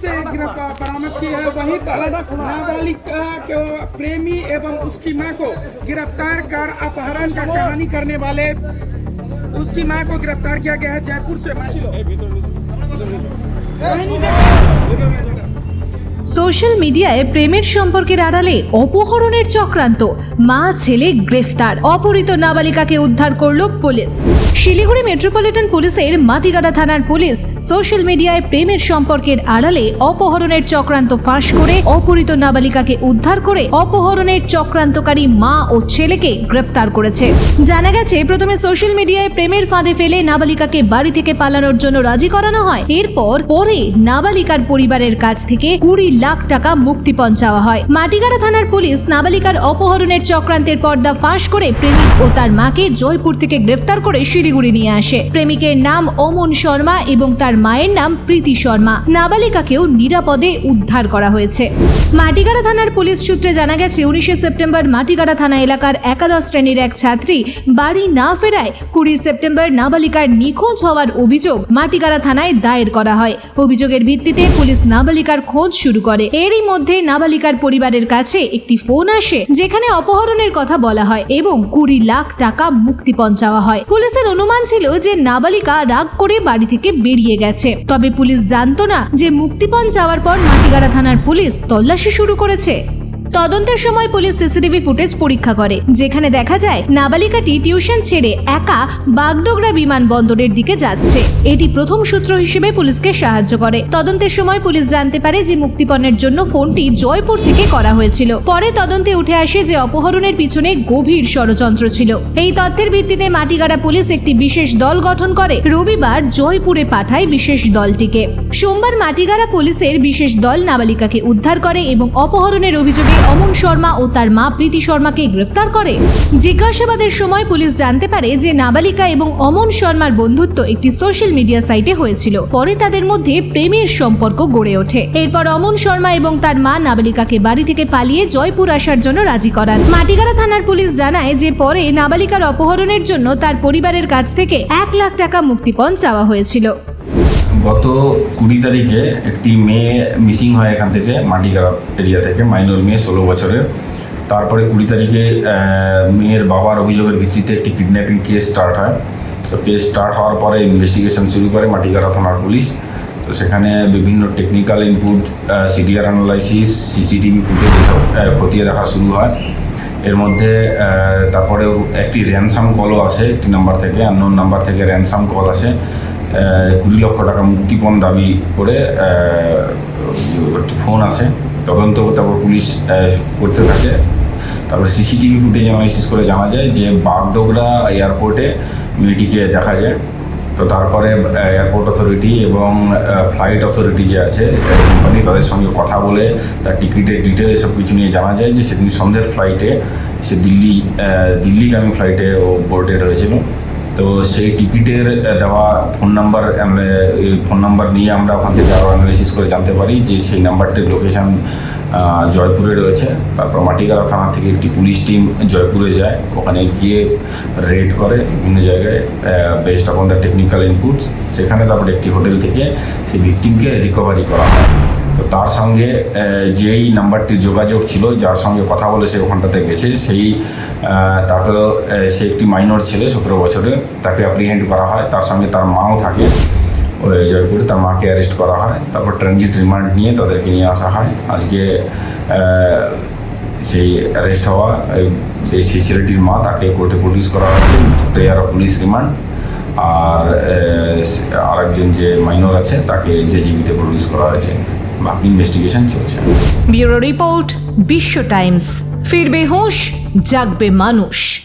से गिरफ़्तार बरामद की है। वहीं पर नाबालिग के प्रेमी एवं उसकी माँ को गिरफ़्तार कर अपहरण का कहानी करने वाले उसकी माँ को गिरफ़्तार किया गया है जयपुर से। সোশ্যাল মিডিয়ায় প্রেমের সম্পর্কের আড়ালে অপহরণের চক্রান্ত। মা, ছেলে গ্রেফতার। অপহৃত নাবালিকাকে উদ্ধার করল পুলিশ। শিলিগুড়ি মেট্রোপলিটন পুলিশের মাটিগাড়া থানার পুলিশ সোশ্যাল মিডিয়ায় প্রেমের সম্পর্কের আড়ালে অপহরণের চক্রান্ত ফাঁস করে অপহৃত নাবালিকাকে উদ্ধার করে অপহরণের চক্রান্তকারী মা ও ছেলেকে গ্রেফতার করেছে। জানা গেছে, প্রথমে সোশ্যাল মিডিয়ায় প্রেমের ফাঁদে ফেলে নাবালিকাকে বাড়ি থেকে পালানোর জন্য রাজি করানো হয়। এরপর পরে নাবালিকার পরিবারের কাছ থেকে কুড়ি লাখ টাকা মুক্তিপণ চাওয়া হয়। মাটিগাড়া থানার পুলিশ নাবালিকার অপহরণের চক্রান্তের পর্দা ফাঁস করে প্রেমিক ও তার মাকে জয়পুর থেকে গ্রেফতার করে শিলিগুড়ি নিয়ে আসে। প্রেমিকের নাম অমন শর্মা এবং তার মায়ের নাম প্রীতি শর্মা। নাবালিকাকেও নিরাপদে উদ্ধার করা হয়েছে। মাটিগাড়া থানার পুলিশ সূত্রে জানা গেছে, উনিশে সেপ্টেম্বর মাটিগাড়া থানা এলাকার একাদশ শ্রেণির এক ছাত্রী বাড়ি না ফেরায় কুড়ি সেপ্টেম্বর নাবালিকার নিখোঁজ হওয়ার অভিযোগ মাটিগাড়া থানায় দায়ের করা হয়। অভিযোগের ভিত্তিতে পুলিশ নাবালিকার খোঁজ শুরু করে। এরই মধ্যে নাবালিকার পরিবারের কাছে একটি ফোন আসে, যেখানে অপহরণের কথা বলা হয় এবং কুড়ি লাখ টাকা মুক্তিপণ চাওয়া হয়। পুলিশের অনুমান ছিল যে নাবালিকা রাগ করে বাড়ি থেকে বেরিয়ে গেছে। তবে পুলিশ জানতো না যে মুক্তিপণ চাওয়ার পর মাটিগাড়া থানার পুলিশ তল্লাশি শুরু করেছে। তদন্তের সময় পুলিশ সিসিটিভি ফুটেজ পরীক্ষা করে, যেখানে দেখা যায় নাবালিকাটি টিউশন ছেড়ে একা বাগডোগরা বিমানবন্দরের দিকে যাচ্ছে। এটি প্রথম সূত্র হিসেবে পুলিশকে সাহায্য করে। তদন্তের সময় পুলিশ জানতে পারে যে মুক্তিপণের জন্য ফোনটি জয়পুর থেকে করা হয়েছিল। পরে তদন্তে উঠে আসে যে অপহরণের পিছনে গভীর ষড়যন্ত্র ছিল। এই তথ্যের ভিত্তিতে মাটিগাড়া পুলিশ একটি বিশেষ দল গঠন করে। রবিবার জয়পুরে পাঠায় বিশেষ দলটিকে। সোমবার মাটিগাড়া পুলিশের বিশেষ দল নাবালিকাকে উদ্ধার করে এবং অপহরণের অভিযোগে অমন শর্মা ও তার মা প্রীতি শর্মাকে গ্রেফতার করে। জিজ্ঞাসাবাদের সময় পুলিশ জানতে পারে যে নাবালিকা এবং অমন শর্মার বন্ধুত্ব একটি সোশ্যাল মিডিয়া সাইটে হয়েছিল। পরে তাদের মধ্যে প্রেমের সম্পর্ক গড়ে ওঠে। এরপর অমন শর্মা এবং তার মা নাবালিকাকে বাড়ি থেকে পালিয়ে জয়পুর আসার জন্য রাজি করান। মাটিগাড়া থানার পুলিশ জানায় যে পরে নাবালিকার অপহরণের জন্য তার পরিবারের কাছ থেকে এক লাখ টাকা মুক্তিপণ চাওয়া হয়েছিল। গত কুড়ি তারিখে একটি মেয়ে মিসিং হয় এখান থেকে মাটিগাড়া এরিয়া থেকে, মাইনর মেয়ে, ষোলো বছরের। তারপরে কুড়ি তারিখে মেয়ের বাবার অভিযোগের ভিত্তিতে একটি কিডন্যাপিং কেস স্টার্ট হয়। তো কেস স্টার্ট হওয়ার পরে ইনভেস্টিগেশন শুরু করে মাটিগাড়া থানার পুলিশ। তো সেখানে বিভিন্ন technical input CDR analysis CCTV footage এসব খতিয়ে দেখা শুরু হয়। এর মধ্যে তারপরে একটি র্যানসাম কলও আসে, একটি নাম্বার থেকে আননোন নাম্বার থেকে র্যানসাম কল আসে। কুড়ি লক্ষ টাকা মুক্তিপণ দাবি করে একটি ফোন আসে তদন্ত তারপর পুলিশ করতে থাকে। তারপরে সিসিটিভি ফুটেজ অ্যানালাইসিস করে জানা যায় যে বাগডোগরা এয়ারপোর্টে মেয়েটিকে দেখা যায়। তো তারপরে এয়ারপোর্ট অথরিটি এবং ফ্লাইট অথরিটি যে আছে কোম্পানি তাদের সঙ্গে কথা বলে, তার টিকিটের ডিটেল এসব কিছু নিয়ে জানা যায় যে সেদিন সন্ধ্যের ফ্লাইটে সে দিল্লি দিল্লিগামী ফ্লাইটে ও বোর্ডেড হয়েছিল। তো সেই টিকিটের দেওয়া ফোন নাম্বার ফোন নাম্বার নিয়ে আমরা ওখান থেকে আরও অ্যানালিসিস করে জানতে পারি যে সেই নাম্বারটির লোকেশন জয়পুরে রয়েছে। তারপর মাটিগাড়া থানা থেকে একটি পুলিশ টিম জয়পুরে যায়। ওখানে গিয়ে রেড করে বিভিন্ন জায়গায় best upon the technical inputs সেখানে তারপরে একটি হোটেল থেকে সেই ভিকটিমকে রিকভারি করা হয়। তার সঙ্গে যেই নাম্বারটির যোগাযোগ ছিল, যার সঙ্গে কথা বলে সে ওখানটাতে গেছে। সেই তাকে সে একটি মাইনর ছেলে, সতেরো বছরের, তাকে অ্যাপ্রিহেন্ড করা হয়। তার সঙ্গে তার মাও থাকে। ওই জয়পুরে তার মাকে অ্যারেস্ট করা হয়। তারপর ট্রানজিট রিমান্ড নিয়ে তাদেরকে নিয়ে আসা হয়। আজকে সেই অ্যারেস্ট হওয়া এই- সেই ছেলেটির মা তাকে কোর্টে প্রডিউস করা হচ্ছে প্রেয়ার অফ পুলিশ রিমান্ড আর আরেকজন যে মাইনর আছে, তাকে যে জীবিতে প্রডিউস করা হয়েছে। ইনভেস্টিগেশন চলছে। Bureau report Biswa Times. ফিরবে হুঁশ জাগবে মানুষ।